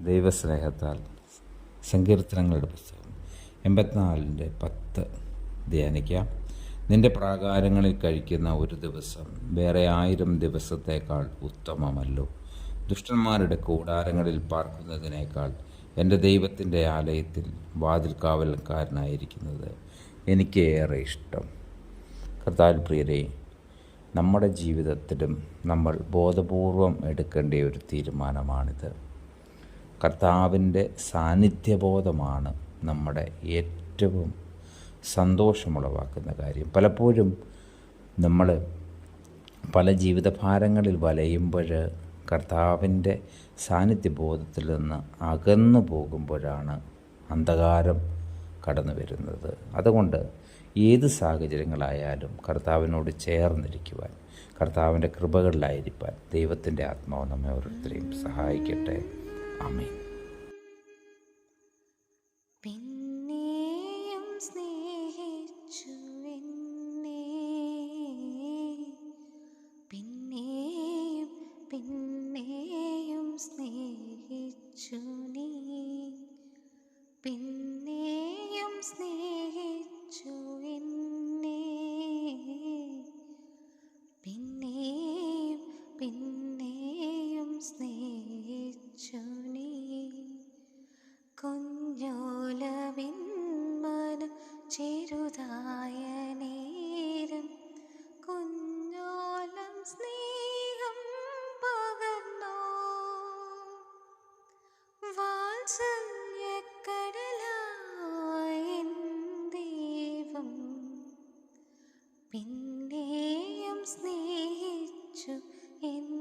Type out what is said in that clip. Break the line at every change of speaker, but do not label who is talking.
ദൈവസ്നേഹത്താൽ സങ്കീർത്തനങ്ങളുടെ പുസ്തകം. എൺപത്തിനാലിന്റെ പത്ത് ധ്യാനിക്കാം. നിന്റെ പ്രാകാരങ്ങളിൽ കഴിക്കുന്ന ഒരു ദിവസം വേറെ ആയിരം ദിവസത്തേക്കാൾ ഉത്തമമല്ലോ. ദുഷ്ടന്മാരുടെ കൂടാരങ്ങളിൽ പാർക്കുന്നതിനേക്കാൾ എന്റെ ദൈവത്തിന്റെ ആലയത്തിൽ വാതിൽ കാവൽക്കാരനായിരിക്കുന്നത് എനിക്ക് ഏറെ ഇഷ്ടം. കർത്താൽ പ്രിയരെ നമ്മുടെ ജീവിതത്തിലും നമ്മൾ ബോധപൂർവം എടുക്കേണ്ട ഒരു തീരുമാനമാണിത്. കർത്താവിന്റെ സാന്നിധ്യബോധമാണ് നമ്മുടെ ഏറ്റവും സന്തോഷമുളവാക്കുന്ന കാര്യം. പലപ്പോഴും നമ്മൾ പല ജീവിതഭാരങ്ങളിൽ വലയുമ്പോൾ കർത്താവിന്റെ സാന്നിധ്യബോധത്തിൽ നിന്ന് അകന്നു പോകുമ്പോഴാണ് അന്ധകാരം കടന്നു വരുന്നത്. അതുകൊണ്ട് ഏത് സാഹചര്യങ്ങളായാലും കർത്താവിനോട് ചേർന്നിരിക്കുവാൻ കർത്താവിന്റെ കൃപകളിലായിരിക്കാൻ ദൈവത്തിന്റെ ആത്മാവ് നമ്മെ ഓരോരുത്തരെയും സഹായിക്കട്ടെ. ആമേൻ.
പിന്നെയും സ്നേഹിച്ചു എന്നെ. പിന്നെയും പിന്നെയും സ്നേഹിച്ചു പിന്നെയും സ്നേഹിച്ചു എന്ന്